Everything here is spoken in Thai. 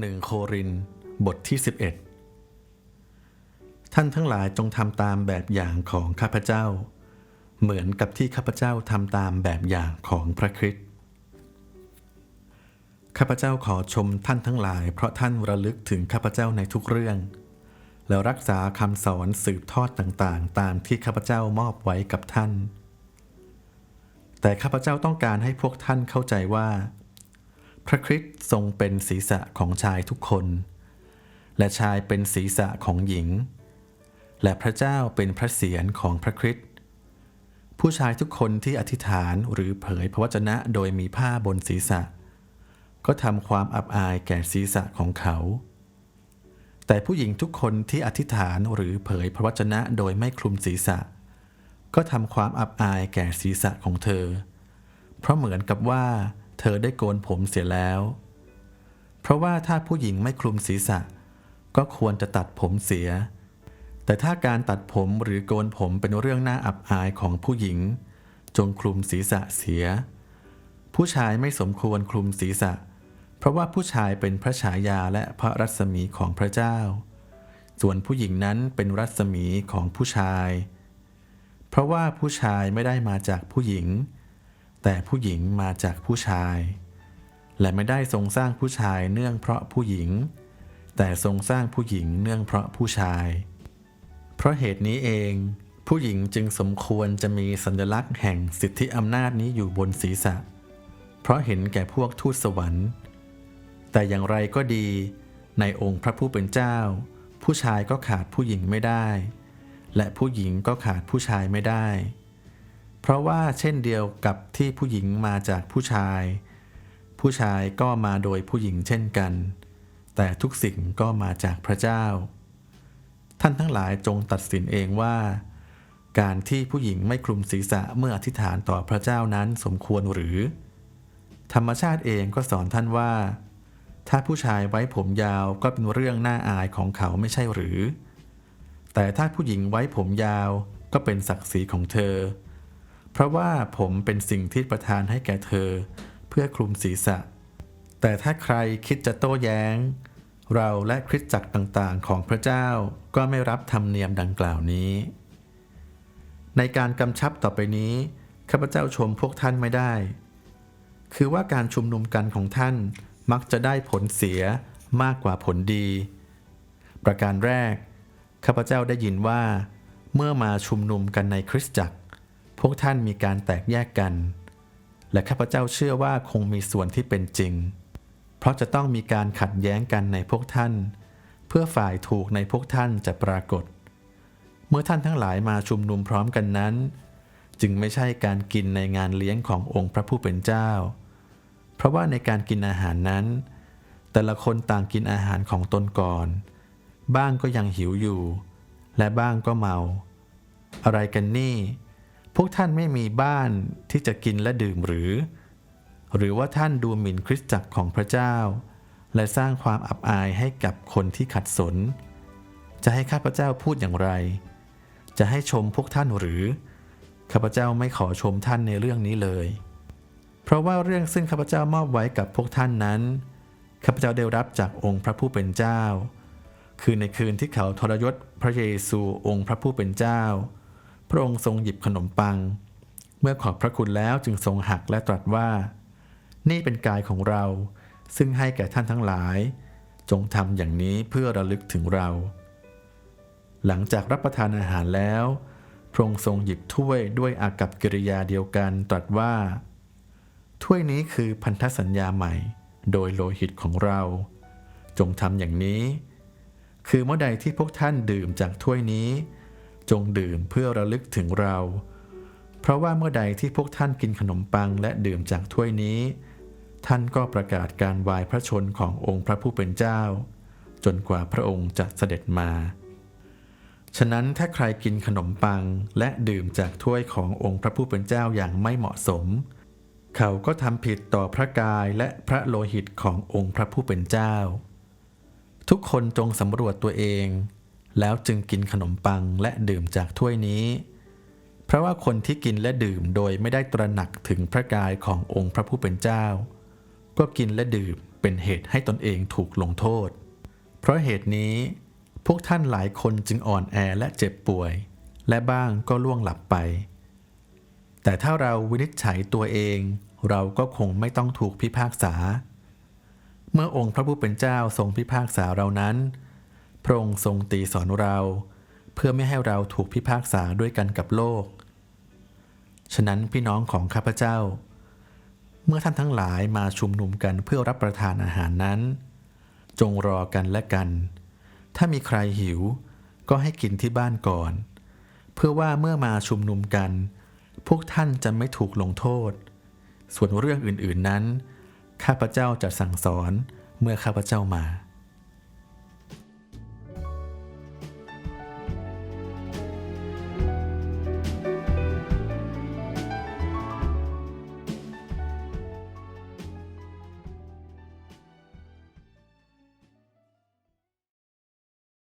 หนึ่งโคริน บทที่ 11 ท่านทั้งหลายจงทำตามแบบอย่างของข้าพเจ้า เหมือนกับที่ข้าพเจ้าทำตามแบบอย่างของพระคริสต์ข้าพเจ้าขอชมท่านทั้งหลาย เพราะท่านระลึกถึงข้าพเจ้าในทุกเรื่อง แล้วรักษาคำสอนสืบทอดต่างๆ ตามที่ข้าพเจ้ามอบไว้กับท่าน แต่ข้าพเจ้าต้องการให้พวกท่านเข้าใจว่า พระคริสต์ทรงเป็นศีรษะของชายทุกคน และชายเป็นศีรษะของหญิง และพระเจ้าเป็นพระเศียรของพระคริสต์ผู้ชายทุกคนที่อธิษฐานหรือเผยพระวจนะโดยมีผ้าบนศีรษะ ก็ทำความอับอายแก่ศีรษะของเขา แต่ผู้หญิงทุกคนที่อธิษฐานหรือเผยพระวจนะโดยไม่คลุมศีรษะ ก็ทำความอับอายแก่ศีรษะของเธอ เพราะเหมือนกับว่า เธอได้โกนผมเสียแล้ว เพราะว่าถ้าผู้หญิงไม่คลุมศีรษะ ก็ควรจะตัดผมเสีย แต่ถ้าการตัดผมหรือโกนผมเป็นเรื่องน่าอับอายของผู้หญิง จงคลุมศีรษะเสีย ผู้ชายไม่สมควรคลุมศีรษะ เพราะว่าผู้ชายเป็นพระฉายาและพระรัศมีของพระเจ้า ส่วนผู้หญิงนั้นเป็นรัศมีของผู้ชาย เพราะว่าผู้ชายไม่ได้มาจากผู้หญิง แต่ผู้หญิงมาจากผู้ชาย และไม่ได้ทรงสร้างผู้ชายเนื่องเพราะผู้หญิง แต่ทรงสร้างผู้หญิงเนื่องเพราะผู้ชาย เพราะเหตุนี้เอง ผู้หญิงจึงสมควรจะมีสัญลักษณ์แห่งสิทธิอำนาจนี้อยู่บนศีรษะ เพราะเห็นแก่พวกทูตสวรรค์ แต่อย่างไรก็ดีในองค์พระผู้เป็นเจ้า ผู้ชายก็ขาดผู้หญิงไม่ได้ และผู้หญิงก็ขาดผู้ชายไม่ได้ เพราะว่าเช่นเดียวกับที่ผู้หญิงมาจากผู้ชาย ผู้ชายก็มาโดยผู้หญิงเช่นกัน แต่ทุกสิ่งก็มาจากพระเจ้า ท่านทั้งหลายจงตัดสินเองว่า การที่ผู้หญิงไม่คลุมศีรษะเมื่ออธิษฐานต่อพระเจ้านั้นสมควรหรือ ธรรมชาติเองก็สอนท่านว่า ถ้าผู้ชายไว้ผมยาวก็เป็นเรื่องน่าอายของเขาไม่ใช่หรือ แต่ถ้าผู้หญิงไว้ผมยาวก็เป็นศักดิ์ศรีของเธอ เพราะว่าผมเป็นสิ่งที่ประทานให้แก่เธอ เพื่อคลุมศีรษะ แต่ถ้าใครคิดจะโต้แย้ง เราและคริสตจักรต่างๆ ของพระเจ้าก็ไม่รับธรรมเนียมดังกล่าวนี้ ในการกำชับต่อไปนี้ข้าพเจ้าชมพวกท่านไม่ได้ คือว่าการชุมนุมกันของท่านมักจะได้ผลเสียมากกว่าผลดี ประการแรก ข้าพเจ้าได้ยินว่า เมื่อมาชุมนุมกันในคริสตจักร วกท่านมีการแตกแยกกัน และข้าพเจ้าเชื่อว่าคงมีส่วนที่เป็นจริง เพราะจะต้องมีการขัดแย้งกันในพวกท่าน เพื่อฝ่ายถูกในพวกท่านจะปรากฏ เมื่อท่านทั้งหลายมาชุมนุมพร้อมกันนั้น จึงไม่ใช่การกินในงานเลี้ยงขององค์พระผู้เป็นเจ้า เพราะว่าในการกินอาหารนั้น แต่ละคนต่างกินอาหารของตนก่อน บ้างก็ยังหิวอยู่ และบ้างก็เมา อะไรกันนี่ พวกท่านไม่มีบ้านที่จะกินและดื่มหรือ หรือว่าท่านดูหมิ่นคริสตจักรของพระเจ้า และสร้างความอับอายให้กับคนที่ขัดสน จะให้ข้าพเจ้าพูดอย่างไร จะให้ชมพวกท่านหรือ ข้าพเจ้าไม่ขอชมท่านในเรื่องนี้เลย เพราะว่าเรื่องซึ่งข้าพเจ้ามอบไว้กับพวกท่านนั้น ข้าพเจ้าได้รับจากองค์พระผู้เป็นเจ้า คือในคืนที่เขาทรยศพระเยซูองค์พระผู้เป็นเจ้า พระองค์ทรงหยิบขนมปัง เมื่อขอบพระคุณแล้วจึงทรงหักและตรัสว่า นี่เป็นกายของเรา ซึ่งให้แก่ท่านทั้งหลาย จงทำอย่างนี้เพื่อระลึกถึงเรา หลังจากรับประทานอาหารแล้ว พระองค์ทรงหยิบถ้วยด้วยอากับกิริยาเดียวกันตรัสว่า ถ้วยนี้คือพันธสัญญาใหม่ โดยโลหิตของเรา จงทำอย่างนี้ คือเมื่อใดที่พวกท่านดื่มจากถ้วยนี้ จงดื่มเพื่อระลึกถึงเรา เพราะว่าเมื่อใดที่พวกท่านกินขนมปังและดื่มจากถ้วยนี้ ท่านก็ประกาศการวายพระชนขององค์พระผู้เป็นเจ้า จนกว่าพระองค์จะเสด็จมา ฉะนั้นถ้าใครกินขนมปังและดื่มจากถ้วยขององค์พระผู้เป็นเจ้าอย่างไม่เหมาะสม เขาก็ทำผิดต่อพระกายและพระโลหิตขององค์พระผู้เป็นเจ้า ทุกคนจงสำรวจตัวเอง แล้วจึงกินขนมปังและดื่มจากถ้วยนี้ เพราะว่าคนที่กินและดื่มโดยไม่ได้ตระหนักถึงพระกายขององค์พระผู้เป็นเจ้า ก็กินและดื่มเป็นเหตุให้ตนเองถูกลงโทษ เพราะเหตุนี้ พวกท่านหลายคนจึงอ่อนแอและเจ็บป่วย และบ้างก็ล่วงหลับไป แต่ถ้าเราวินิจฉัยตัวเองเราก็คงไม่ต้องถูกพิพากษา เมื่อองค์พระผู้เป็นเจ้าทรงพิพากษาเรานั้น พระองค์ทรงตีสอนเรา เพื่อไม่ให้เราถูกพิพากษาด้วยกันกับโลก ฉะนั้นพี่น้องของข้าพเจ้า เมื่อท่านทั้งหลายมาชุมนุมกันเพื่อรับประทานอาหารนั้น จงรอกันและกัน ถ้ามีใครหิวก็ให้กินที่บ้านก่อน เพื่อว่าเมื่อมาชุมนุมกัน พวกท่านจะไม่ถูกลงโทษ ส่วนเรื่องอื่นๆนั้น ข้าพเจ้าจะสั่งสอนเมื่อข้าพเจ้ามา